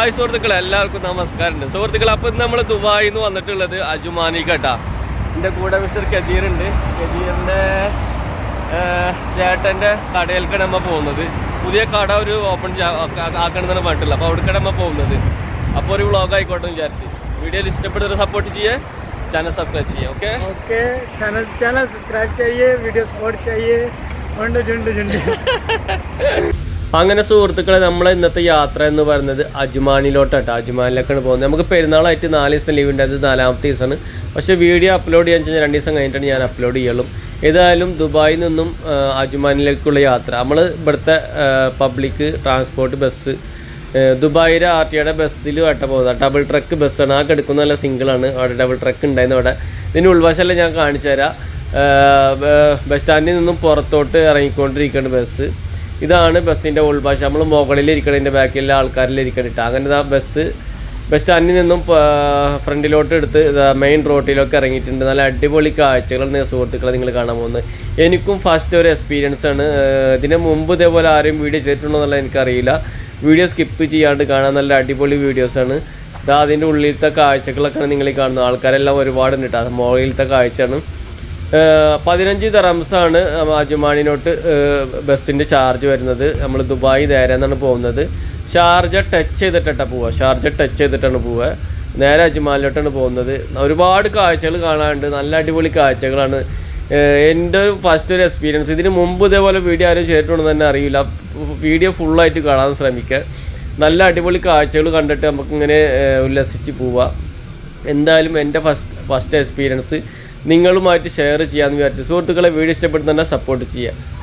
Hi സുഹൃത്തുക്കളെ എല്ലാവർക്കും നമസ്കാരമുണ്ട് സുഹൃത്തുക്കളെ അപ്പം നമ്മൾ ദുബായിൽ നിന്ന് വന്നിട്ടുള്ളത് അജുമാനി കേട്ടാ എൻ്റെ കൂടെ മിസ്റ്റർ കദീർ ഉണ്ട് കദീറിൻ്റെ ചേട്ടൻ്റെ കടയിലേക്കാണ് നമ്മൾ പോകുന്നത് പുതിയ കട ഒരു ഓപ്പൺ ആക്കണമെന്നാണ് പറഞ്ഞിട്ടുള്ളത് അപ്പോൾ അവിടേക്കാണ് നമ്മൾ പോകുന്നത് അപ്പോൾ ഒരു വ്ളോഗ് ആയിക്കോട്ടെ എന്ന് വിചാരിച്ച് വീഡിയോയിൽ ഇഷ്ടപ്പെട്ടവരെ സപ്പോർട്ട് ചെയ്യേ ചാനൽ സബ്സ്ക്രൈബ് ചെയ്യാം okay okay channel channel subscribe चाहिए वीडियो सपोर्ट चाहिए झुंड झुंड झुंड അങ്ങനെ സുഹൃത്തുക്കളെ നമ്മളെ ഇന്നത്തെ യാത്ര എന്ന് പറയുന്നത് അജ്മാനിലോട്ടാട്ടോ. അജ്മാനിലേക്കാണ് പോകുന്നത്. നമുക്ക് പെരുന്നാളായിട്ട് നാല് ദിവസം ലീവ് ഉണ്ടായത് നാലാമത്തെ ദിവസമാണ്. പക്ഷേ വീഡിയോ അപ്ലോഡ് ചെയ്യാൻ വെച്ചാൽ രണ്ട് ദിവസം കഴിഞ്ഞിട്ടാണ് ഞാൻ അപ്ലോഡ് ചെയ്യുള്ളൂ ഏതായാലും ദുബായിൽ നിന്നും അജ്മാനിലേക്കുള്ള യാത്ര. നമ്മൾ ഇവിടുത്തെ പബ്ലിക് ട്രാൻസ്പോർട്ട് ബസ് ദുബായിലെ ആർ ടിയുടെ ബസ്സിൽ വട്ട പോകുന്നത് ഡബിൾ ട്രക്ക് ബസ്സാണ് ആ കിടക്കുന്ന നല്ല സിംഗിളാണ് അവിടെ ഡബിൾ ട്രക്ക് ഉണ്ടായിരുന്നു അവിടെ. ഇതിന് ഉൾവശമല്ല ഞാൻ കാണിച്ചു തരാം ബസ് സ്റ്റാൻഡിൽ നിന്നും പുറത്തോട്ട് ഇറങ്ങിക്കൊണ്ടിരിക്കുകയാണ് ബസ് ഇതാണ് ബസ്സിന്റെ ഉൾഭാഷ. നമ്മൾ മുകളിൽ ഇരിക്കണതിന്റെ ബാക്കിലുള്ള ആൾക്കാരിൽ ഇരിക്കണിട്ട് അങ്ങനെ ആ ബസ് ബസ് സ്റ്റാൻഡിൽ നിന്നും ഫ്രണ്ടിലോട്ട് എടുത്ത് മെയിൻ റോട്ടിലൊക്കെ ഇറങ്ങിയിട്ടുണ്ട്. നല്ല അടിപൊളി കാഴ്ചകളാണ് സുഹൃത്തുക്കളെ നിങ്ങൾ കാണാൻ പോകുന്നത്. എനിക്കും ഫസ്റ്റ് ഒരു എക്സ്പീരിയൻസ് ആണ്. ഇതിനു മുമ്പ് ഇതേപോലെ ആരും വീഡിയോ ചെയ്തിട്ടുണ്ടോ എന്നുള്ളത് എനിക്കറിയില്ല. വീഡിയോ സ്കിപ്പ് ചെയ്യാണ്ട് കാണാൻ നല്ല അടിപൊളി വീഡിയോസാണ് ഇതാ അതിന്റെ ഉള്ളിലത്തെ കാഴ്ചകളൊക്കെയാണ് നിങ്ങൾ കാണുന്നത്. ആൾക്കാരെല്ലാം ഒരുപാടുണ്ട് കേട്ടോ. അത് മുകളിലത്തെ കാഴ്ചയാണ്. പതിനഞ്ച് ദറംസാണ് അജുമാനിനോട്ട് ബസ്സിന്റെ ചാർജ് വരുന്നത്. നമ്മൾ ദുബായ് നേരെ എന്നാണ് പോകുന്നത്. ഷാർജ ടച്ച് ചെയ്തിട്ടാണ് പോവുക ഷാർജ ടച്ച് ചെയ്തിട്ടാണ് പോവുക നേരെ അജ്മാനിലോട്ടാണ് പോകുന്നത്. ഒരുപാട് കാഴ്ചകൾ കാണാനുണ്ട്. നല്ല അടിപൊളി കാഴ്ചകളാണ്. എന്റെ ഒരു ഫസ്റ്റ് ഒരു എക്സ്പീരിയൻസ് ഇതിന് മുമ്പ് ഇതേപോലെ വീഡിയോ ആരും ചെയ്തിട്ടുണ്ടെന്ന് തന്നെ അറിയില്ല. വീഡിയോ ഫുള്ളായിട്ട് കാണാൻ ശ്രമിക്കുക നല്ല അടിപൊളി കാഴ്ചകൾ കണ്ടിട്ട് നമുക്കിങ്ങനെ ഉല്ലസിച്ച് പോവാം. എന്തായാലും എന്റെ ഫസ്റ്റ് ഫസ്റ്റ് എക്സ്പീരിയൻസ് നിങ്ങളുമായിട്ട് ഷെയർ ചെയ്യാമെന്ന് വിചാരിച്ചു. സുഹൃത്തുക്കളെ വീഡിയോ ഇഷ്ടപ്പെടുന്ന സപ്പോർട്ട് ചെയ്യുക.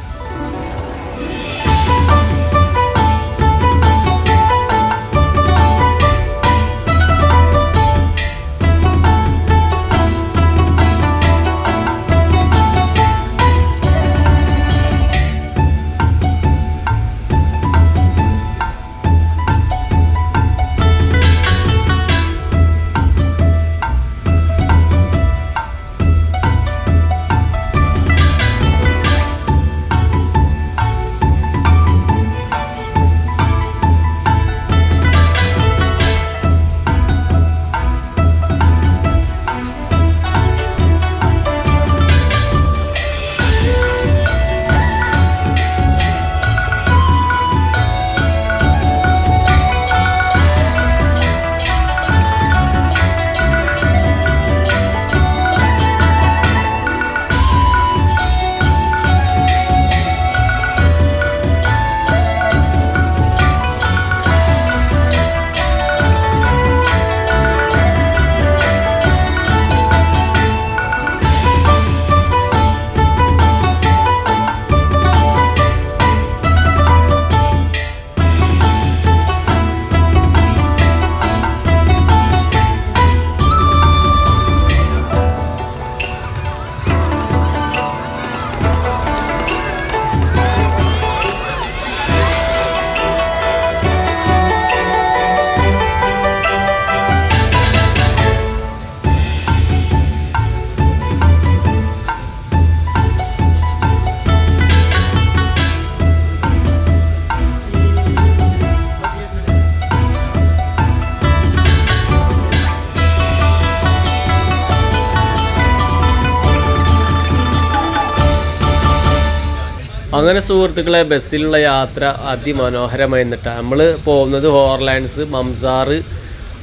അങ്ങനെ സുഹൃത്തുക്കളെ ബസ്സിലുള്ള യാത്ര അതിമനോഹരമായി നിന്നിട്ടാണ് നമ്മൾ പോകുന്നത് ഹോർലാൻഡ്സ് മംസാർ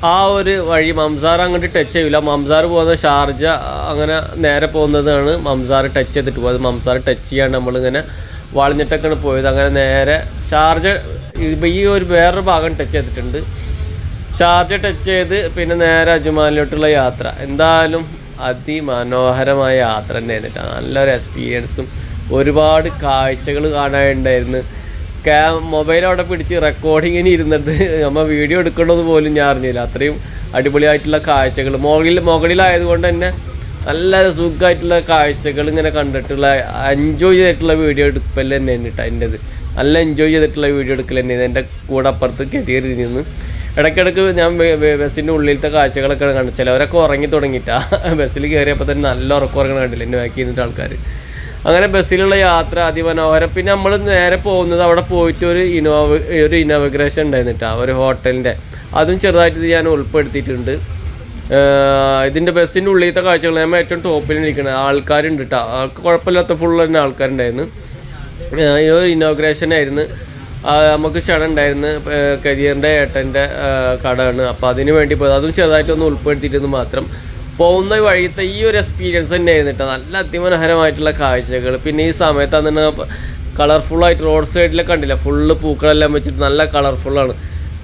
ആ ഒരു വഴി മംസാർ അങ്ങോട്ട് ടച്ച് ചെയ്യില്ല മംസാർ പോകുന്ന ഷാർജ അങ്ങനെ നേരെ പോകുന്നതാണ് മംസാർ ടച്ച് ചെയ്തിട്ട് പോകുന്നത് മംസാർ ടച്ച് ചെയ്യാണ്ട് നമ്മളിങ്ങനെ വളഞ്ഞിട്ടൊക്കെയാണ് പോയത്. അങ്ങനെ നേരെ ഷാർജ ഈ ഒരു വേറൊരു ഭാഗം ടച്ച് ചെയ്തിട്ടുണ്ട്. ഷാർജ ടച്ച് ചെയ്ത് പിന്നെ നേരെ അജുമാനിലോട്ടുള്ള യാത്ര. എന്തായാലും അതിമനോഹരമായ യാത്ര തന്നെയായിരുന്നു ആയിരുന്നിട്ടാണ് നല്ലൊരു എക്സ്പീരിയൻസും ഒരുപാട് കാഴ്ചകൾ കാണാനുണ്ടായിരുന്നു. ക്യാ മൊബൈൽ അവിടെ പിടിച്ച് റെക്കോർഡിങ്ങിന് ഇരുന്നിട്ട് നമ്മൾ വീഡിയോ എടുക്കണമെന്ന് പോലും ഞാൻ അറിഞ്ഞില്ല. അത്രയും അടിപൊളിയായിട്ടുള്ള കാഴ്ചകൾ. മുകളിൽ മുകളിലായതുകൊണ്ട് തന്നെ നല്ല സുഖമായിട്ടുള്ള കാഴ്ചകൾ ഇങ്ങനെ കണ്ടിട്ടുള്ള എൻജോയ് ചെയ്തിട്ടുള്ള വീഡിയോ എടുക്കൽ തന്നെയാണ് കേട്ടോ എന്റെത് നല്ല എൻജോയ് ചെയ്തിട്ടുള്ള വീഡിയോ എടുക്കൽ തന്നെയാണ് എന്റെ കൂടെ അപ്പുറത്ത് കയറി നിന്ന്. ഇടയ്ക്കിടയ്ക്ക് ഞാൻ ബസ്സിന്റെ ഉള്ളിലത്തെ കാഴ്ചകളൊക്കെ കണ്ടു ചിലവരൊക്കെ ഉറങ്ങി തുടങ്ങിയിട്ടാ. ബസ്സിൽ കയറിയപ്പോൾ തന്നെ നല്ല ഉറക്കം ഉറങ്ങണ കണ്ടില്ല എന്റെ ബാക്കി നിന്നിട്ട് ആൾക്കാർ അങ്ങനെ ബസ്സിലുള്ള യാത്ര അതിമനോഹരം. പിന്നെ നമ്മൾ നേരെ പോകുന്നത് അവിടെ പോയിട്ട് ഒരു ഇനോവ ഒരു ഇനോഗ്രേഷൻ ഉണ്ടായിരുന്നിട്ടാ ഒരു ഹോട്ടലിന്റെ. അതും ചെറുതായിട്ട് ഞാൻ ഉൾപ്പെടുത്തിയിട്ടുണ്ട്. ഇതിന്റെ ബസ്സിന്റെ ഉള്ളിലത്തെ കാഴ്ചകൾ ഞാൻ ഏറ്റവും ടോപ്പിൽ നിൽക്കുന്നത്. ആൾക്കാരുണ്ട് കേട്ടോ ആൾക്ക് കുഴപ്പമില്ലാത്ത ഫുൾ തന്നെ ആൾക്കാരുണ്ടായിരുന്നു. ഒരു ഇനോഗ്രേഷൻ ആയിരുന്നു. നമുക്ക് ക്ഷണം ഉണ്ടായിരുന്നു. കരിയറിന്റെ ഏട്ടന്റെ കടയാണ്. അപ്പോൾ അതിന് വേണ്ടി പോയത്. അതും ചെറുതായിട്ടൊന്ന് ഉൾപ്പെടുത്തിയിട്ടെന്ന് മാത്രം. പോകുന്ന വഴിയത്തെ ഈ ഒരു എക്സ്പീരിയൻസ് തന്നെ ആയിരുന്നു കേട്ടോ. നല്ല അതിമനോഹരമായിട്ടുള്ള കാഴ്ചകൾ. പിന്നെ ഈ സമയത്ത് അന്ന് കളർഫുള്ളായിട്ട് റോഡ് സൈഡിലൊക്കെ കണ്ടില്ല? ഫുള്ള് പൂക്കളെല്ലാം വെച്ചിട്ട് നല്ല കളർഫുള്ളാണ്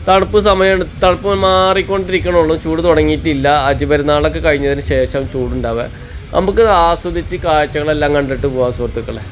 തണുപ്പ് സമയമാണ് തണുപ്പ് മാറിക്കൊണ്ടിരിക്കണുള്ളൂ. ചൂട് തുടങ്ങിയിട്ടില്ല. അജുപെരുന്നാളൊക്കെ കഴിഞ്ഞതിന് ശേഷം ചൂടുണ്ടാവുക. നമുക്ക് ആസ്വദിച്ച് കാഴ്ചകളെല്ലാം കണ്ടിട്ട് പോകാം സുഹൃത്തുക്കളെ.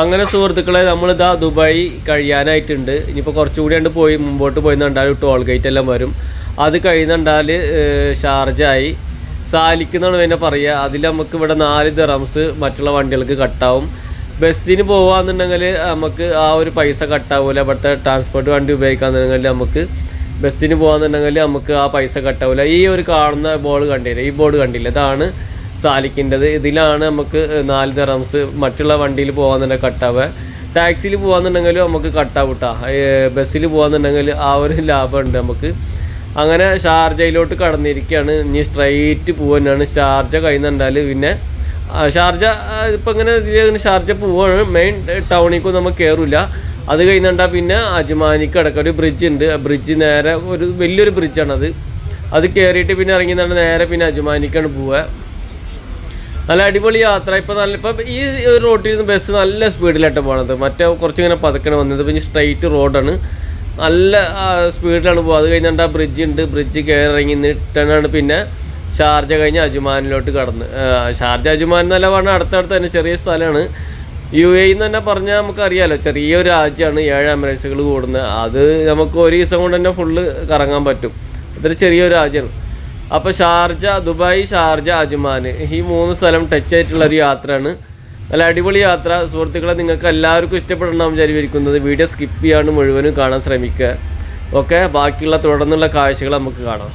അങ്ങനെ സുഹൃത്തുക്കളെ നമ്മളിതാ ദുബായി കഴിയാനായിട്ടുണ്ട്. ഇനിയിപ്പോൾ കുറച്ചുകൂടി കണ്ട് പോയി മുമ്പോട്ട് പോയി കണ്ടാൽ ടോൾ ഗേറ്റ് എല്ലാം വരും. അത് കഴിയുന്നുണ്ടാൽ ഷാർജായി. സാലിക്കുന്നാണ് പിന്നെ പറയുക അതിൽ നമുക്ക് ഇവിടെ നാല് ദിറംസ് മറ്റുള്ള വണ്ടികൾക്ക് കട്ടാവും. ബസ്സിന് പോകാന്നുണ്ടെങ്കിൽ നമുക്ക് ആ ഒരു പൈസ കട്ടാവില്ല ഇവിടുത്തെ ട്രാൻസ്പോർട്ട് വണ്ടി ഉപയോഗിക്കാന്നുണ്ടെങ്കിൽ നമുക്ക് ബസ്സിന് പോകാന്നുണ്ടെങ്കിൽ നമുക്ക് ആ പൈസ കട്ടാവില്ല ഈ ഒരു കാണുന്ന ബോർഡ് കണ്ടില്ല? ഈ ബോർഡ് കണ്ടില്ല? ഇതാണ് സാലിക്കിന്റെത്. ഇതിലാണ് നമുക്ക് നാല് തെറംസ് മറ്റുള്ള വണ്ടിയിൽ പോകാന്നുണ്ടെങ്കിൽ കട്ടാവ് ടാക്സിയിൽ പോകാന്നുണ്ടെങ്കിലും നമുക്ക് കട്ടാവ് കിട്ടാം ബസ്സിൽ പോകാന്നുണ്ടെങ്കിൽ ആ ഒരു ലാഭമുണ്ട് നമുക്ക്. അങ്ങനെ ഷാർജയിലോട്ട് കടന്നിരിക്കുകയാണ്. ഇനി സ്ട്രൈറ്റ് പോകാനാണ് ഷാർജ കഴിയുന്നുണ്ടാൽ പിന്നെ ഷാർജ ഇപ്പം ഇങ്ങനെ ഇതിലങ്ങനെ ഷാർജ പോവാണ്. മെയിൻ ടൗണിലേക്കും നമുക്ക് കയറില്ല അത് കഴിഞ്ഞിട്ടാ പിന്നെ അജ്മാനിക്ക് അടക്കം ഒരു ബ്രിഡ്ജ് ഉണ്ട്. ബ്രിഡ്ജ് നേരെ ഒരു വലിയൊരു ബ്രിഡ്ജാണത് അത് കയറിയിട്ട് പിന്നെ ഇറങ്ങി നേരെ പിന്നെ അജ്മാനിക്കാണ് പോവുക. നല്ല അടിപൊളി യാത്ര. ഇപ്പം നല്ല ഇപ്പം ഈ ഒരു റോട്ടിൽ നിന്ന് ബസ് നല്ല സ്പീഡിലായിട്ട് പോണത്. മറ്റേ കുറച്ചിങ്ങനെ പതുക്കണ വന്നത്. പിന്നെ സ്ട്രൈറ്റ് റോഡാണ് നല്ല സ്പീഡിലാണ് പോകുക അത് കഴിഞ്ഞിട്ട് ആ ബ്രിഡ്ജ് ഉണ്ട്. ബ്രിഡ്ജ് കയറി ഇറങ്ങി നിന്നിട്ടാണ് പിന്നെ ഷാർജ കഴിഞ്ഞ് അജുമാനിലോട്ട് കടന്ന്. ഷാർജ അജുമാൻ എന്നല്ല പറഞ്ഞാൽ അടുത്തടുത്ത് തന്നെ ചെറിയ സ്ഥലമാണ്. യു എ എന്ന് തന്നെ പറഞ്ഞാൽ നമുക്കറിയാലോ. ചെറിയൊരു രാജ്യമാണ്. ഏഴ് എമിറേറ്റ്സുകൾ കൂടുന്നത്. അത് നമുക്ക് ഒരു ദിവസം കൊണ്ട് തന്നെ ഫുള്ള് കറങ്ങാൻ പറ്റും. അതൊരു ചെറിയൊരു രാജ്യമാണ്. അപ്പോൾ ഷാർജ ദുബായ് ഷാർജ അജ്മാൻ. ഈ മൂന്ന് സ്ഥലം ടച്ച് ആയിട്ടുള്ള ഒരു യാത്രയാണ്. നല്ല അടിപൊളി യാത്ര. സുഹൃത്തുക്കളെ നിങ്ങൾക്ക് എല്ലാവർക്കും ഇഷ്ടപ്പെടണം വിചാരിക്കുന്നത് വീഡിയോ സ്കിപ്പ് ചെയ്യാണ്ട് മുഴുവനും കാണാൻ ശ്രമിക്കുക. ഓക്കെ ബാക്കിയുള്ള തുടർന്നുള്ള കാഴ്ചകൾ നമുക്ക് കാണാം.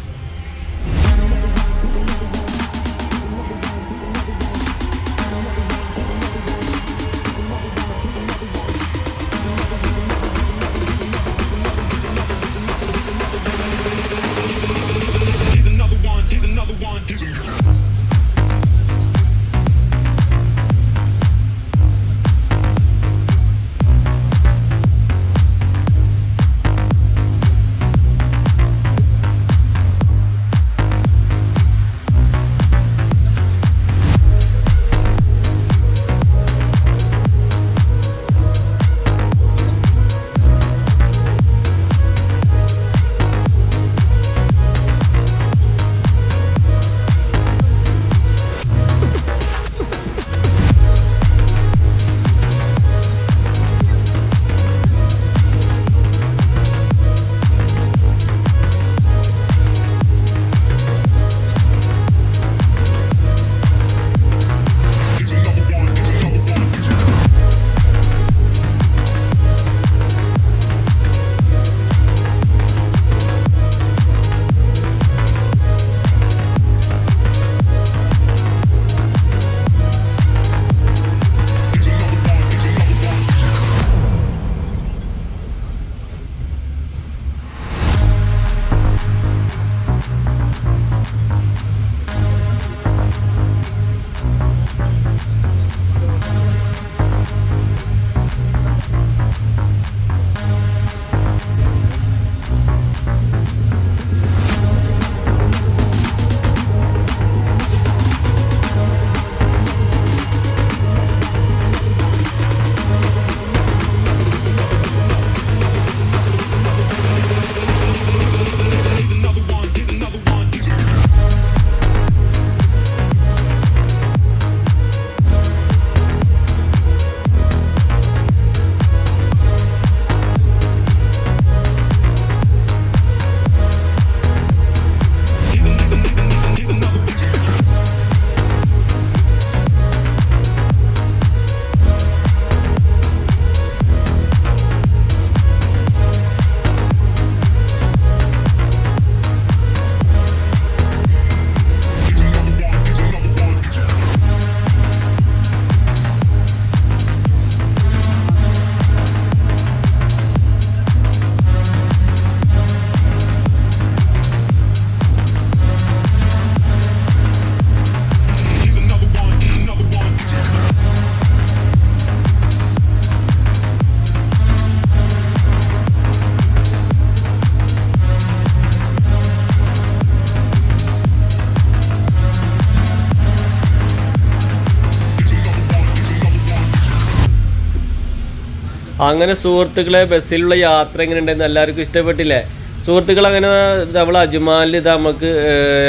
അങ്ങനെ സുഹൃത്തുക്കളെ ബസ്സിലുള്ള യാത്ര എങ്ങനെ ഉണ്ടായിരുന്നു എല്ലാവർക്കും ഇഷ്ടപ്പെട്ടില്ലേ? സുഹൃത്തുക്കൾ അങ്ങനെ നമ്മൾ അജ്മാലിൽ ഇത് നമുക്ക്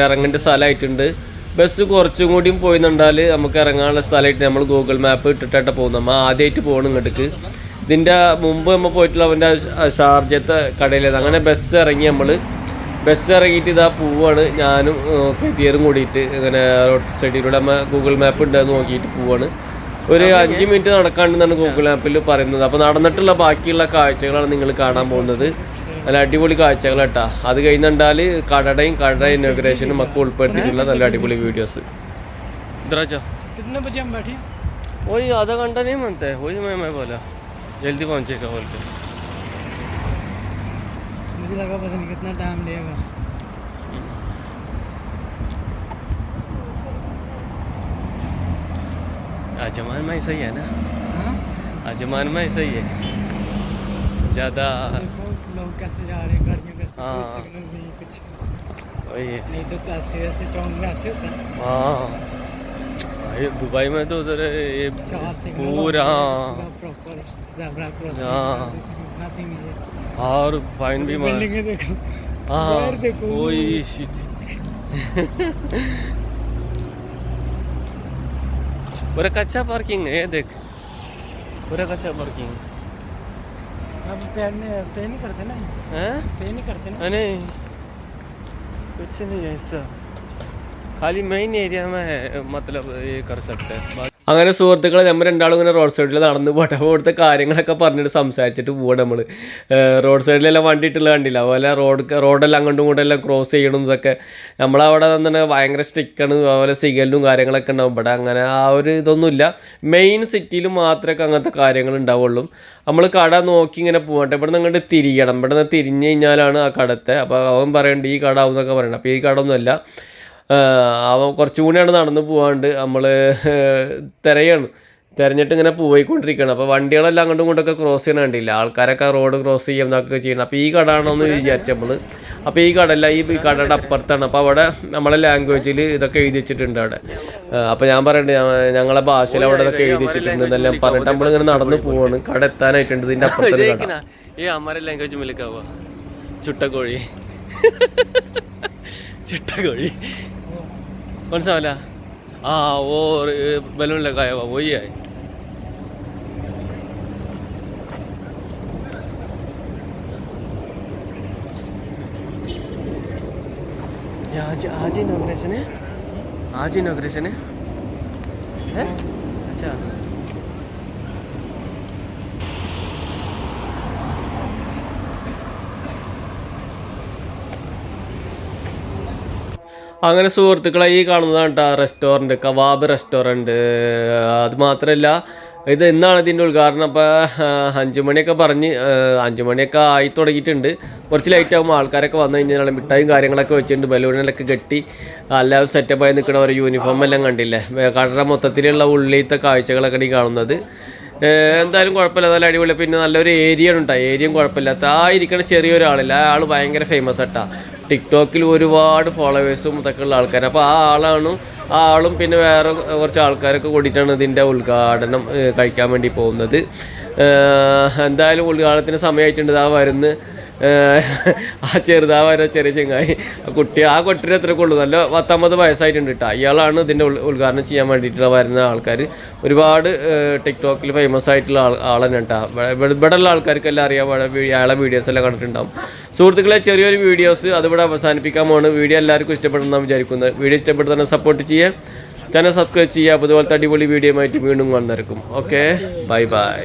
ഇറങ്ങേണ്ട സ്ഥലമായിട്ടുണ്ട്. ബസ് കുറച്ചും കൂടിയും നിന്നാൽ നമുക്ക് ഇറങ്ങാനുള്ള സ്ഥലമായിട്ട് നമ്മൾ ഗൂഗിൾ മാപ്പ് ഇട്ടിട്ടായിട്ട് പോകുന്നത്. നമ്മൾ ആദ്യമായിട്ട് പോകണം ഇങ്ങോട്ടേക്ക്. ഇതിന്റെ മുമ്പ് നമ്മൾ പോയിട്ടുള്ള അവന്റെ ഷാർജത്തെ കടയിലേത് അങ്ങനെ ബസ് ഇറങ്ങി നമ്മൾ. ബസ് ഇറങ്ങിയിട്ട് ഇതാ പോവാണ്. ഞാനും കെത്തിയറും കൂടിയിട്ട് ഇങ്ങനെ റോഡ് സൈഡിലൂടെ നമ്മൾ ഗൂഗിൾ മാപ്പ് ഉണ്ടെന്ന് നോക്കിയിട്ട് പോവാണ്. ഒരു അഞ്ച് മിനിറ്റ് നടക്കാണ്ടെന്നാണ് ഗൂഗിൾ മാപ്പിൽ പറയുന്നത് അപ്പോൾ നടന്നിട്ടുള്ള ബാക്കിയുള്ള കാഴ്ചകളാണ് നിങ്ങൾ കാണാൻ പോകുന്നത് നല്ല അടിപൊളി കാഴ്ചകൾ കേട്ടാ അത് കഴിഞ്ഞാൽ കടടയും കട ഇനോഗ്രേഷനും ഒക്കെ ഉൾപ്പെടുത്തിയിട്ടുള്ള നല്ല അടിപൊളി വീഡിയോസ് ഇദ്രാച്ചോ कितने बजे हम बैठे वही आधा घंटा नहीं मानते हैं वही मैं मैं बोला जल्दी पहुंचेगा बोल के मुझे लगा पता नहीं कितना टाइम लगेगा आजमान में ऐसा ही है ना? हाँ? आजमान में ऐसा ही है। ज़्यादा लोग कैसे जा रहे हैं गाड़ियाँ कैसे हाँ। सिग्नल नहीं कुछ वही है। नहीं तो ऐसे ऐसे चौक में ऐसे होता है। हाँ। भाई दुबई में तो उधर ये पूरा प्रॉपर जेब्रा हाँ। क्रॉसिंग है और फाइन भी मार बिल्डिंगें देखो। हाँ देखो। वही. और एक अच्छा पार्किंग है देख और एक अच्छा पार्किंग अब पे नहीं करते ना। हैं पे नहीं करते ना। अरे कुछ नहीं है ऐसा। खाली मेन एरिया में है मतलब ये कर सकते हैं। അങ്ങനെ സുഹൃത്തുക്കളെ നമ്മൾ രണ്ടാളും ഇങ്ങനെ റോഡ് സൈഡിൽ നടന്ന് പോട്ടെ അപ്പോൾ ഇവിടുത്തെ കാര്യങ്ങളൊക്കെ പറഞ്ഞിട്ട് സംസാരിച്ചിട്ട് പോവാണ് നമ്മൾ റോഡ് സൈഡിലെല്ലാം വണ്ടി ഇട്ടുള്ള കണ്ടില്ല? അതുപോലെ റോഡ് റോഡെല്ലാം അങ്ങോട്ടും ഇങ്ങോട്ടും എല്ലാം ക്രോസ് ചെയ്യണം ഇതൊക്കെ. നമ്മളവിടെ തന്നെ ഭയങ്കര സ്ട്രിക്കാണ് അതുപോലെ സിഗ്നലും കാര്യങ്ങളൊക്കെ ഉണ്ടാവും. ഇവിടെ അങ്ങനെ ആ ഒരു ഇതൊന്നുമില്ല മെയിൻ സിറ്റിയിൽ മാത്രമേ അങ്ങനത്തെ കാര്യങ്ങൾ ഉണ്ടാവുള്ളൂ. നമ്മൾ കട നോക്കി ഇങ്ങനെ പോകട്ടെ ഇവിടെ നിന്ന് അങ്ങോട്ട് തിരിയണം. ഇവിടെ നിന്ന് തിരിഞ്ഞു കഴിഞ്ഞാലാണ് ആ കടത്തെ. അപ്പോൾ അവൻ പറയേണ്ടത് ഈ കട ആവും എന്നൊക്കെ പറയണം. അപ്പോൾ ഈ കട ഒന്നുമല്ല. അവൻ കുറച്ചുകൂടി കൂടിയാണ് നടന്നു പോകാണ്ട് നമ്മൾ തിരയാണ്. തിരഞ്ഞിട്ട് ഇങ്ങനെ പോയിക്കൊണ്ടിരിക്കുകയാണ് അപ്പോൾ വണ്ടികളെല്ലാം അങ്ങോട്ടും ഇങ്ങോട്ടൊക്കെ ക്രോസ് ചെയ്യണ കണ്ടില്ല? ആൾക്കാരൊക്കെ റോഡ് ക്രോസ് ചെയ്യും എന്നൊക്കെ ചെയ്യണം. അപ്പോൾ ഈ കട ആണോ എന്ന് വിചാരിച്ചു നമ്മൾ അപ്പോൾ ഈ കടല്ല ഈ കടയുടെ അപ്പുറത്താണ്. അപ്പോൾ അവിടെ നമ്മളെ ലാംഗ്വേജിൽ ഇതൊക്കെ എഴുതി വെച്ചിട്ടുണ്ട് അവിടെ. അപ്പോൾ ഞാൻ പറയണ്ടേ ഞങ്ങളെ ഭാഷയിൽ അവിടെ ഇതൊക്കെ എഴുതി വെച്ചിട്ടുണ്ട് എന്നെല്ലാം പറഞ്ഞിട്ട് നമ്മളിങ്ങനെ നടന്നു പോവാണ്. കട എത്താനായിട്ടുണ്ട് ഇതിന്റെ അപ്പുറത്തെ ഈ അമ്മരെ ലാംഗ്വേജ് മിലക്കാവുക ചുട്ടക്കോഴി चट्टा कौन सा वाला हाँ वो बैलून लगाया हुआ वही है ये आज आज ही इनॉग्रेशन है आज ही इनॉग्रेशन है हैं अच्छा അങ്ങനെ സുഹൃത്തുക്കളെ ഈ കാണുന്നതാണ് കേട്ടോ റെസ്റ്റോറന്റ് കവാബ് റെസ്റ്റോറന്റ് അത് മാത്രമല്ല ഇത് എന്നാണ് ഇതിന്റെ ഉദ്ഘാടനം. അപ്പോൾ അഞ്ച് മണിയൊക്കെ പറഞ്ഞ് അഞ്ച് മണിയൊക്കെ ആയി തുടങ്ങിയിട്ടുണ്ട്. കുറച്ച് ലൈറ്റ് ആകുമ്പോൾ ആൾക്കാരൊക്കെ വന്നു കഴിഞ്ഞാൽ മിഠായും കാര്യങ്ങളൊക്കെ വെച്ചിട്ടുണ്ട്. ബലൂണിലൊക്കെ കെട്ടി എല്ലാം സെറ്റപ്പായി നിൽക്കണ ഒരു യൂണിഫോം എല്ലാം കണ്ടില്ലേ? കടറ മൊത്തത്തിലുള്ള ഉള്ളിലത്തെ കാഴ്ചകളൊക്കെ ഈ കാണുന്നത്. എന്തായാലും കുഴപ്പമില്ല. നല്ല അടിപൊളി. പിന്നെ നല്ലൊരു ഏരിയ ഉണ്ടായി ഏരിയയും കുഴപ്പമില്ലാത്ത. ആ ഇരിക്കണ ചെറിയൊരാളില്ല. ആൾ ഭയങ്കര ഫേമസ് ആട്ടാ ടിക്ടോക്കിൽ ഒരുപാട് ഫോളോവേഴ്സും ഇതൊക്കെ ഉള്ള ആൾക്കാർ അപ്പോൾ ആ ആളാണ് ആ ആളും പിന്നെ വേറെ കുറച്ച് ആൾക്കാരൊക്കെ കൂടിയിട്ടാണ് ഇതിന്റെ ഉദ്ഘാടനം കഴിക്കാൻ വേണ്ടി പോകുന്നത്. എന്തായാലും ഉദ്ഘാടനത്തിന് സമയമായിട്ടുണ്ട്. ആ വരുന്ന. ആ ചെറുതാ വരെ ചെറിയ ചെങ്ങായി. കുട്ടി ആ കുട്ടിനെ എത്ര കൊള്ളു നല്ല പത്തൊമ്പത് വയസ്സായിട്ടുണ്ട് കേട്ടോ. ഇയാളാണ് ഇതിന്റെ ഉദ്ഘാടനം ചെയ്യാൻ വേണ്ടിയിട്ടുള്ള വരുന്ന ആൾക്കാർ ഒരുപാട് ടിക്ടോക്കിൽ ഫേമസ് ആയിട്ടുള്ള ആൾ ആളെന്നെ കേട്ടോ. ഇവിടെ ഉള്ള ആൾക്കാർക്കെല്ലാം അറിയാം. അയാളെ വീഡിയോസ് എല്ലാം കണ്ടിട്ടുണ്ടാവും. സുഹൃത്തുക്കളെ ചെറിയൊരു വീഡിയോസ് അതിവിടെ അവസാനിപ്പിക്കാൻ പോണ് വീഡിയോ എല്ലാവർക്കും ഇഷ്ടപ്പെടുന്ന വിചാരിക്കുന്നത്. വീഡിയോ ഇഷ്ടപ്പെടുന്ന സപ്പോർട്ട് ചെയ്യുക. ചാനൽ സബ്സ്ക്രൈബ് ചെയ്യുക. അതുപോലത്തെ അടിപൊളി വീഡിയോ ആയിട്ട് വീണ്ടും വന്നിരിക്കും. Okay bye bye